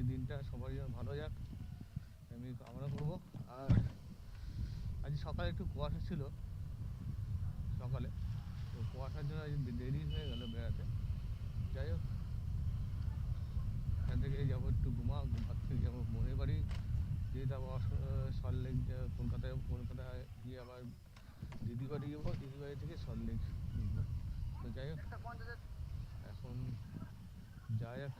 আজকের দিনটা সবাই ভালো যাক, আমি কামনা করব। আর আজ সকালে একটু কুয়াশা ছিল, সকালে। তো কুয়াশার জন্য আজ দেরি হয়ে গেল বেড়াতে। যাই হোক, এখান থেকে যাব একটু ঘুমা ঘুমার থেকে যাব মনে বাড়ি। দিয়ে যাব সল্টলেক কলকাতায় কলকাতায় গিয়ে আবার দিদি বাড়ি যাব দিদি বাড়ি থেকে সল্টলেক। তো যাই হোক, এখন যাই হোক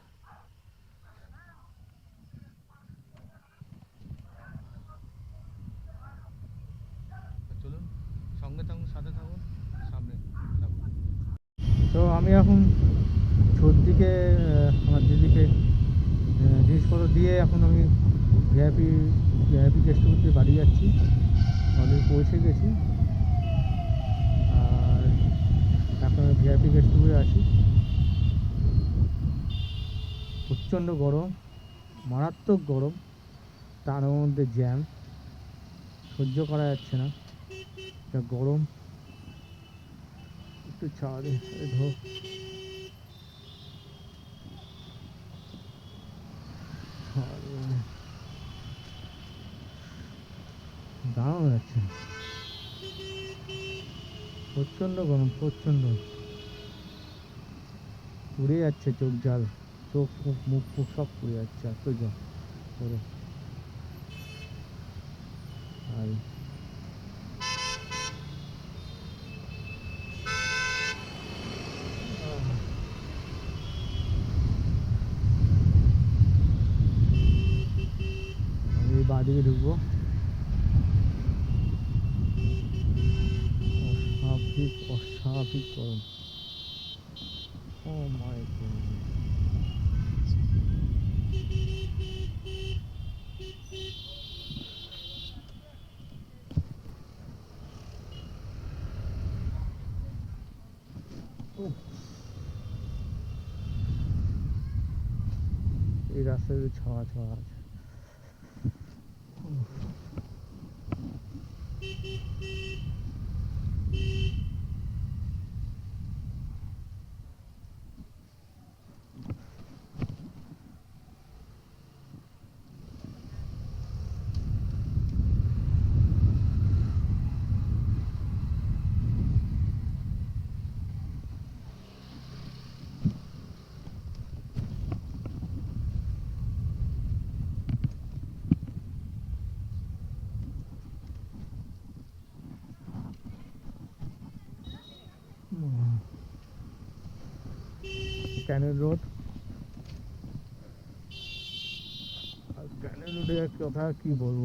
তো চলুন সঙ্গে থাকুন তো আমি এখন সর্দিকে আমার দিদিকে জিনিসপত্র দিয়ে এখন আমি ভিআইপি ভিআইপি গেস্ট হাউসে বাড়ি যাচ্ছি। অলরেডি পৌঁছে গেছি। আর এখন ভিআইপি গেস্ট হাউসে আছি। প্রচণ্ড গরম, মারাত্মক গরম, তার মধ্যে জ্যাম সহ্য করা যাচ্ছে না। যা গরম। একটু ছাড় দে এই ঢোক ছাড়। দাঁড়ানো যাচ্ছে প্রচণ্ড গরম, প্রচণ্ড। পুড়ে যাচ্ছে চোখ জাল চোখ, মুখ ফুক সব পুড়ে যাচ্ছে, এত জল করে আর বাঁদিকে ঢুকবো। অস্বাভাবিক অস্বাভাবিক গরম। ও মাই গড উফ। এই রাস্তায় ছাওয়া ছাওয়া আছে উফ। ক্যানেল রোড আর ক্যানেল রোডের কথা কি বলব?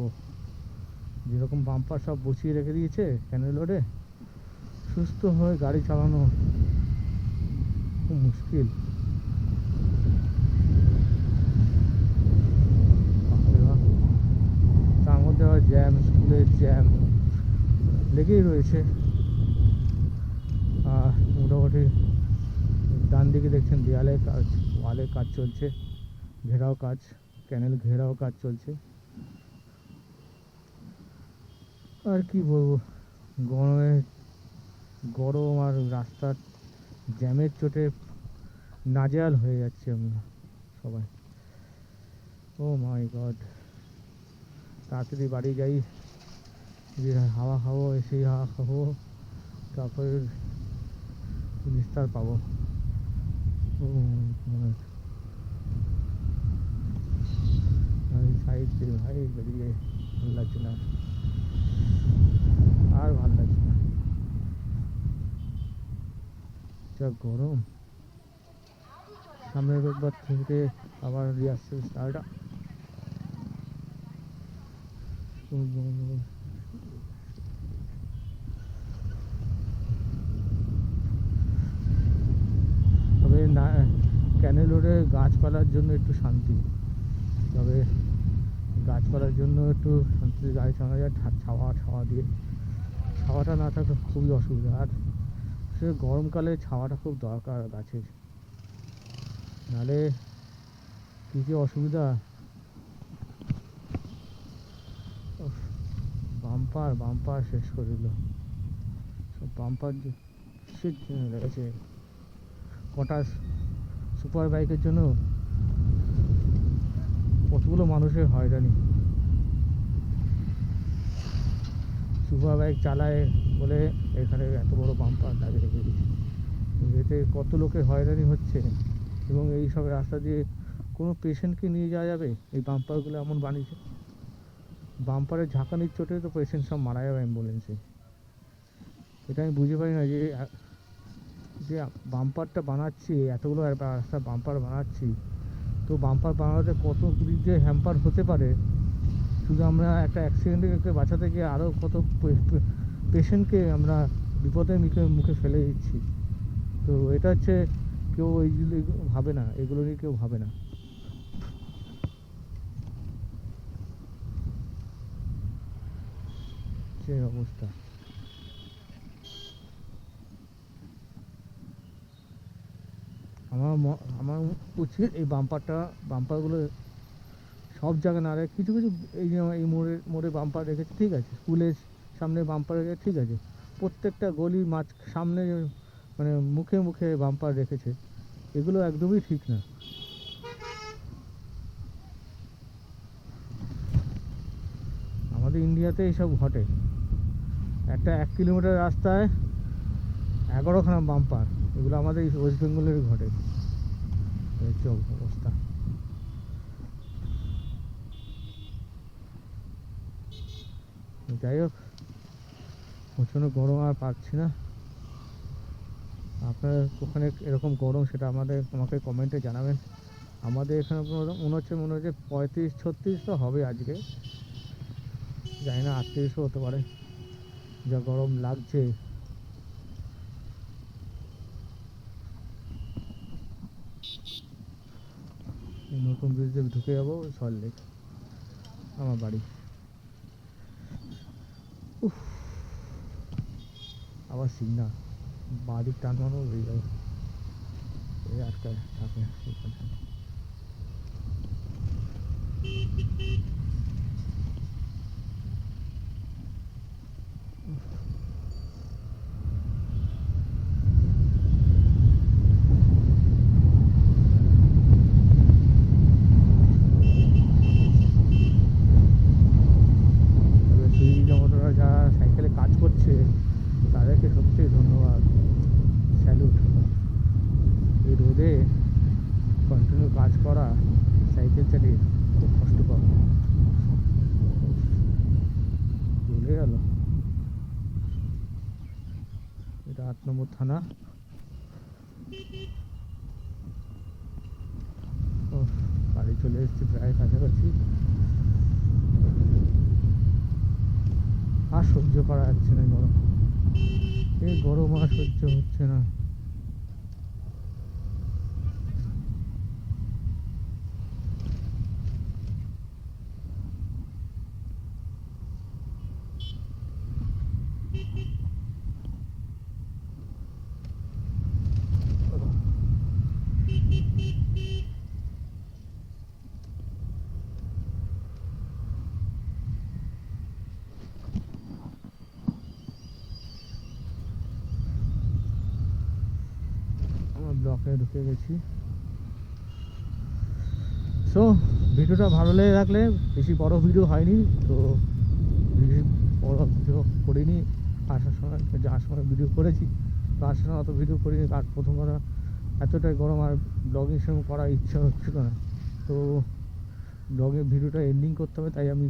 যেরকম বাম্পার সব বসিয়ে রেখে দিয়েছে ক্যানেল রোডে সুস্থ হয়ে গাড়ি চালানো খুব মুশকিল। তার মধ্যে আবার জ্যাম স্কুলের জ্যাম লেগেই রয়েছে। আর মোটামুটি ডান দিকে দেখছেন দেয়ালে কাজ, ওয়ালে কাজ চলছে, ঘেরাও কাজ, ক্যানেল ঘেরাও কাজ চলছে। আর কি বলব, গরমে, গরম আর রাস্তার জ্যামের চোটে নাজেহাল হয়ে যাচ্ছে আমরা সবাই। ও মাই গড তাড়াতাড়ি বাড়ি যাই হাওয়া খাব, এসেই হাওয়া খাব, তারপরে নিস্তার পাবো। সাইড দিয়ে ভাই বেরিয়ে ভালো লাগছে না আর ভালো লাগছে না যা গরম সামনের রোববার থেকে আবার রিহার্সেল স্টার্ট তবে না ক্যানেল রোডে গাছপালার জন্য একটু শান্তি। তবে গাছপালার জন্য একটু শান্তিতে গাড়ি চালানো যায় ছাওয়া ছাওয়া দিয়ে। ছাওয়াটা না থাকলে খুবই অসুবিধা। আর সে গরমকালে ছাওয়াটা খুব দরকার গাছের। নাহলে কী যে অসুবিধা? বাম্পার বাম্পার শেষ করে দিল। সব বাম্পার জন্য লেগেছে। কটা সুপার বাইকের জন্য কতগুলো মানুষের হয়রানি। সুপার বাইক চালায় বলে এখানে এত বড় বাম্পার দাঁড়িয়ে রেখে দিচ্ছে এতে কত লোকের হয়রানি হচ্ছে এবং এই সব রাস্তা দিয়ে কোনো পেশেন্টকে নিয়ে যাওয়া যাবে? এই বাম্পারগুলো এমন বানিয়েছে। বাম্পারের ঝাঁকানির চোটে তো পেশেন্ট সব মারা যাবে অ্যাম্বুলেন্সে এটা আমি বুঝতে পারি না যে যে বাম্পারটা বানাচ্ছি, এতগুলো রাস্তা বাম্পার বানাচ্ছি, তো বাম্পার বানাতে কত দিক দিয়ে হ্যাম্পার হতে পারে, শুধু আমরা একটা অ্যাক্সিডেন্টকে বাঁচাতে গিয়ে আরও কত পেশেন্টকে আমরা বিপদের মুখে মুখে ফেলে দিচ্ছি। তো এটা হচ্ছে কেউ এইগুলো ভাবে না, এগুলো নিয়ে কেউ ভাবে না। যে অবস্থা। আমার আমার উচিত এই বাম্পারটা বাম্পারগুলো সব জায়গায় না রেখে, কিছু কিছু এই যে এই মোড়ে মোড়ে বাম্পার রেখেছে, ঠিক আছে। স্কুলের সামনে বাম্পার রেখেছে ঠিক আছে। প্রত্যেকটা গলি মাঝ, সামনে মানে মুখে মুখে বাম্পার রেখেছে। এগুলো একদমই ঠিক না। আমাদের ইন্ডিয়াতে এইসব ঘটে। একটা এক কিলোমিটার রাস্তায় এগারোখানা বাম্পার, এগুলো আমাদের ওয়েস্ট বেঙ্গলের ঘটে হচ্ছে অবস্থা। যাই হোক, প্রচণ্ড গরম আর পাচ্ছি না। আপনার ওখানে এরকম গরম, সেটা আমাদের, আমাকে কমেন্টে জানাবেন। আমাদের এখানে মনে হচ্ছে মনে হচ্ছে পঁয়ত্রিশ, ছত্রিশ তো হবে আজকে। জানি না, আটত্রিশও হতে পারে। যা গরম লাগছে এই নতুন ব্রিজ ঢুকে যাব সল্টলেক আমার বাড়ি। আবার সিগনাল বাঁ দিক টান মারো হয়ে যাবে। এই আটকায় থাকে চালিয়ে খুব কষ্টকর চলে গেল। এটা আট নম্বর থানা। বাড়ি চলে এসেছি প্রায় কাছাকাছি। আর সহ্য করা যাচ্ছে না গরম। এই গরম আর সহ্য হচ্ছে না। ব্লকে ঢুকে গেছি। সো ভিডিওটা ভালো লেগে থাকলে বেশি বড় ভিডিও হয়নি, তো বেশি বড় ভিডিও করিনি। আসার সময়, যাওয়ার সময় ভিডিও করেছি। তো আসার সময় অত ভিডিও করিনি আর প্রথম কথা, এতটাই গরম আর ব্লগিং সেরকম করার ইচ্ছা হচ্ছিল না। তো ব্লগের ভিডিওটা এন্ডিং করতে হবে, তাই আমি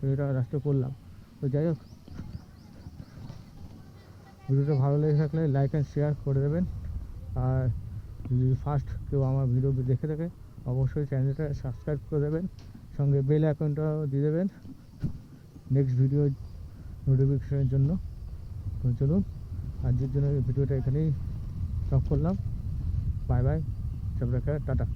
ভিডিওটা লাস্টে করলাম। তো যাই হোক ভিডিওটা ভালো লেগে থাকলে লাইক অ্যান্ড শেয়ার করে দেবেন। আর যদি ফার্স্ট কেউ আমার ভিডিও দেখে থাকে, অবশ্যই চ্যানেলটা সাবস্ক্রাইব করে দেবেন, সঙ্গে বেল অ্যাকাউন্টটাও দিয়ে দেবেন। নেক্সট ভিডিও নোটিফিকেশনের জন্য। তো চলুন, আজকের জন্য ভিডিওটা এখানেই স্টপ করলাম। বাই বাই সব টাটা।